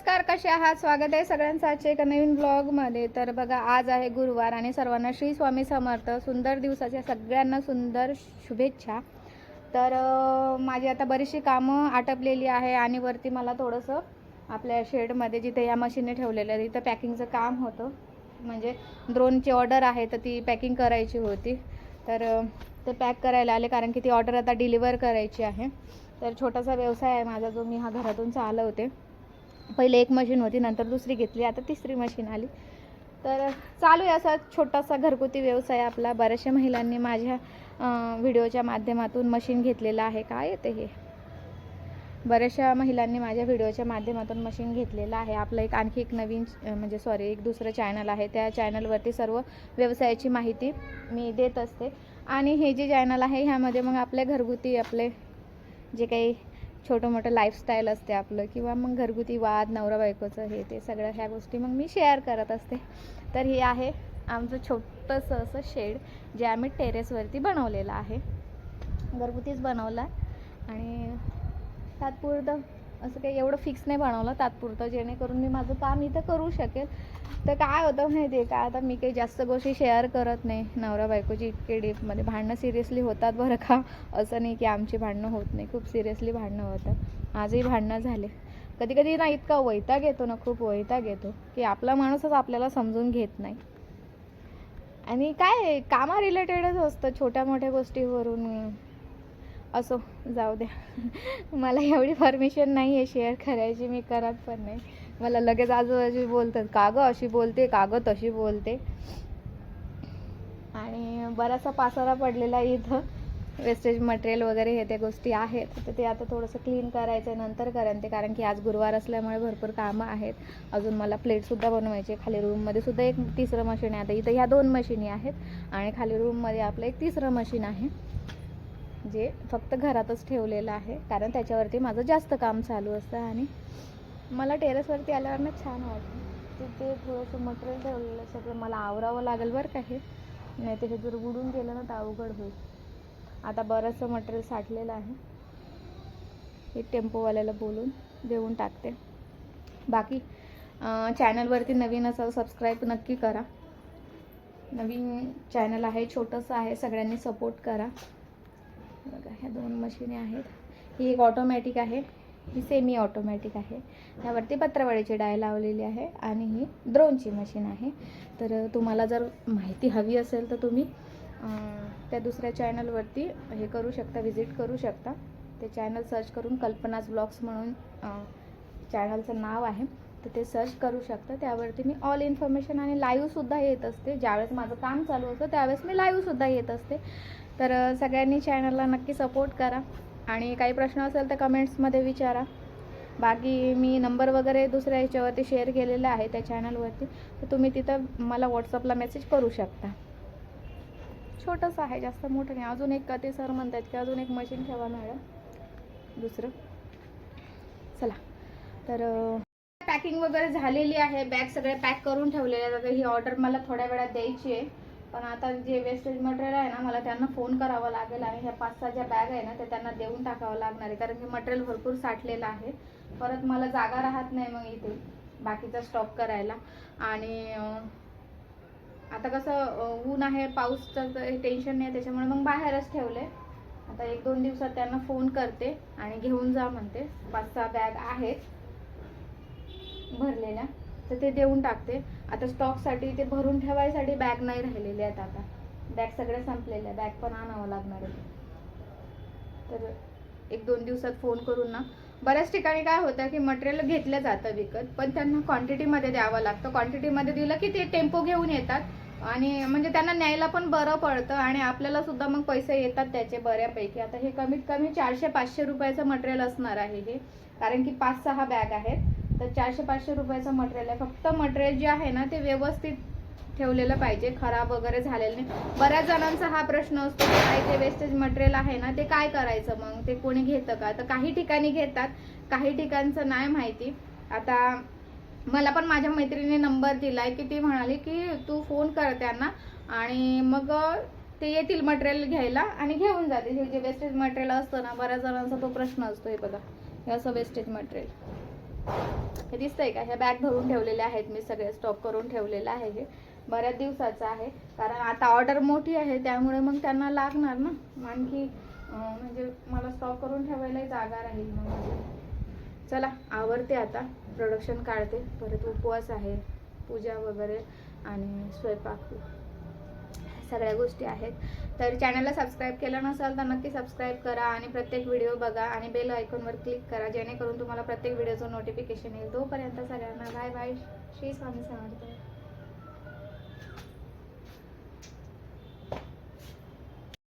नमस्कार कसे आहात? स्वागत आहे सगळ्यांचं आजच्या एका नवीन ब्लॉगमध्ये तर बघा आज आहे गुरुवार आणि सर्वांना श्री स्वामी समर्थ. सुंदर दिवसाच्या सगळ्यांना सुंदर शुभेच्छा. तर माझी आता बरीचशी कामं आटपलेली आहे आणि वरती मला थोडंसं आपल्या शेडमध्ये जिथे या मशीने ठेवलेल्या आहे तिथं पॅकिंगचं काम होतं. म्हणजे ड्रोनची ऑर्डर आहे तर ती पॅकिंग करायची होती. तर ते पॅक करायला आले कारण की ती ऑर्डर आता डिलिव्हर करायची आहे. तर छोटासा व्यवसाय आहे माझा जो मी हा घरातून चालवते. पहिले एक मशीन होती नंतर दुसरी घेतली आता तिसरी मशीन आली. तर चालू आहे असा छोटासा घरगुती व्यवसाय आपला. बऱ्याचशा महिलांनी माझ्या व्हिडिओच्या माध्यमातून मशीन घेतलेलं आहे. काय येते हे? बऱ्याचशा महिलांनी माझ्या व्हिडिओच्या माध्यमातून मशीन घेतलेलं आहे. आपलं एक आणखी एक नवीन म्हणजे सॉरी एक दुसरं चॅनल आहे. त्या चॅनलवरती सर्व व्यवसायाची माहिती मी देत असते. आणि हे जे चॅनल आहे ह्यामध्ये मग आपले घरगुती आपले जे काही छोटं मोठं लाईफस्टाईल असते आपलं किंवा मग घरगुती वाद नवरा बायकोचं हे ते सगळ्या ह्या गोष्टी मग मी शेअर करत असते. तर हे आहे आमचं छोटंसं असं शेड जे आम्ही टेरेसवरती बनवलेलं आहे. घरगुतीच बनवलं आणि तात्पुरतं असं काही एवढं फिक्स नाही बनवलं तात्पुरतं जेणेकरून मी माझं काम इथं करू शकेल. तर काय होतं माहिती आहे का? आता मी काही जास्त गोष्टी शेअर करत नाही. नवरा बायकोची इतके डीपमध्ये भांडणं सिरियसली होतात बरं का? असं नाही की आमची भांडणं होत नाही. खूप सिरियसली भांडणं होतात आजही भांडणं झाले. कधी कधी ना इतका वैताग येतो ना खूप वैताग येतो की आपला माणूसच आपल्याला समजून घेत नाही. आणि काय कामा रिलेटेडच असतं. छोट्या मोठ्या गोष्टीवरून असो जाऊ द्या. मला एवढी परमिशन नाही आहे शेअर करायची मी करत पण नाही. मला लगेच आजूबाजू बोलतात का गं अशी बोलते का गं तशी बोलते. आणि बराचसा पासारा पडलेला इथं. वेस्टेज मटेरियल वगैरे हे त्या गोष्टी आहेत. तर ते आता थोडंसं क्लीन करायचं आहे नंतर करेन ते. कारण की आज गुरुवार असल्यामुळे भरपूर कामं आहेत. अजून मला प्लेटसुद्धा बनवायचे खाली रूममध्ये सुद्धा एक तिसरं मशीन आहे. आता इथं ह्या दोन मशीनी आहेत. आणि खाली रूममध्ये आपलं एक तिसरं मशीन आहे. जे फक्त घरातच ठेवलेलं आहे कारण त्याच्यावरती माझं जास्त काम चालू असतं आणि मला टेरेसवरती आल्यावर ना छान वाटतं. तिथे थोडंसं मटेरियल ठेवलेलं सगळं मला आवरावं लागेल बरं का हे. नाही तर हे जर उडून गेलं ना तर अवघड होईल. आता बरंचसं मटेरियल साठलेलं आहे. हे टेम्पोवाल्याला बोलून देऊन टाकते. बाकी चॅनलवरती नवीन असाल सबस्क्राईब नक्की करा. नवीन चॅनल आहे छोटंसं आहे सगळ्यांनी सपोर्ट करा. बघा ह्या दोन मशीने आहेत. ही एक ऑटोमॅटिक आहे ही सेमी ऑटोमॅटिक आहे. त्यावरती पत्रावळीची डाय लावलेली आहे आणि ही ड्रोनची मशीन आहे. तर तुम्हाला जर माहिती हवी असेल तर तुम्ही त्या दुसऱ्या चॅनलवरती हे करू शकता व्हिजिट करू शकता. ते चॅनल सर्च करून कल्पनाज ब्लॉग्स म्हणून चॅनलचं नाव आहे. तर ते सर्च करू शकता. त्यावरती मी ऑल इन्फॉर्मेशन आणि लाईव्हसुद्धा येत असते. ज्यावेळेस माझं काम चालू असतं त्यावेळेस मी लाईव्हसुद्धा येत असते. तर सगळ्यांनी चॅनलला नक्की सपोर्ट करा आणि काही प्रश्न असेल तर कमेंट्समध्ये विचारा. बाकी मी नंबर वगैरे दुसऱ्या ह्याच्यावरती शेअर केलेला आहे त्या चॅनलवरती तर तुम्ही तिथं मला व्हॉट्सअपला मेसेज करू शकता. छोटंसं आहे जास्त मोठं नाही. अजून एक ते सर म्हणतात की अजून एक मशीन ठेवा मॅडम दुसरं. चला. तर पॅकिंग वगैरे झालेली आहे. बॅग सगळे पॅक करून ठेवलेले आहेत. ही ऑर्डर मला थोड्या वेळात द्यायची आहे. पण आता जे वेस्टेज मटेरियल आहे ना मला त्यांना फोन करावा लागेल आणि ह्या पाच सहा ज्या बॅग आहे ना ते त्यांना देऊन टाकावं लागणार आहे. कारण की मटेरियल भरपूर साठलेलं आहे. परत मला जागा राहत नाही मग इथे बाकीचा स्टॉक करायला. आणि आता कसं ऊन आहे पाऊसचं टेन्शन नाही त्याच्यामुळे मग बाहेरच ठेवले आता एक दोन दिवसात त्यांना फोन करते आणि घेऊन जा म्हणते. पाच सहा बॅग आहेत भरलेल्या. तर ते देऊन टाकते. आता स्टॉकसाठी ते भरून ठेवायसाठी बॅग नाही राहिलेले आहेत आता. बॅग सगळ्या संपलेल्या. बॅग पण आणावं लागणार आहे. तर एक दोन दिवसात फोन करून ना. बऱ्याच ठिकाणी काय होतं की मटेरियल घेतलं जातं विकत पण त्यांना क्वांटिटीमध्ये द्यावं लागतं. क्वांटिटीमध्ये दिलं की ते टेम्पो घेऊन येतात. आणि म्हणजे त्यांना न्यायला पण बरं पडतं आणि आपल्याला सुद्धा मग पैसे येतात त्याचे बऱ्यापैकी. आता हे कमीत कमी चारशे पाचशे रुपयाचं मटेरियल असणार आहे हे. कारण की पाच सहा बॅग आहेत. तर चारशे पाचशे रुपयाचं मटेरियल आहे. फक्त मटेरियल जे आहे ना ते व्यवस्थित ठेवलेलं पाहिजे. खराब वगैरे झालेलं नाही. बऱ्याच जणांचा हा प्रश्न असतो की काय ते वेस्टेज मटेरियल आहे ना ते काय करायचं मग? ते कोणी घेतं का? तर काही ठिकाणी घेतात काही ठिकाणचं नाही माहिती. आता मला पण माझ्या मैत्रिणीने नंबर दिलाय की ती म्हणाली की तू फोन कर त्यांना आणि मग ते येतील मटेरियल घ्यायला आणि घेऊन जातील. हे जे वेस्टेज मटेरियल असतं ना बऱ्याच जणांचा तो प्रश्न असतो हे बघा. हे असं वेस्टेज मटेरियल हे दिसतंय का? ह्या बॅग भरून ठेवलेल्या आहेत मी सगळे स्टॉक करून ठेवलेलं आहे हे. बऱ्याच दिवसाचं आहे. कारण आता ऑर्डर मोठी आहे त्यामुळे मग त्यांना लागणार ना? आणखी म्हणजे मला स्टॉक करून ठेवायलाही जागा राहील मग. चला आवरते आता. प्रोडक्शन काढते. परत उपवास आहे. पूजा वगैरे आणि स्वयंपाक. सगळ्या गोष्टी आहेत. तर चॅनलला सबस्क्राईब केलं नसेल तर नक्की सबस्क्राईब करा आणि प्रत्येक व्हिडिओ बघा आणि बेल आयकॉनवर क्लिक करा जेणेकरून तुम्हाला प्रत्येक व्हिडिओचं नोटिफिकेशन येईल. तोपर्यंत सगळ्यांना बाय बाय श्री स्वामी समर्थ.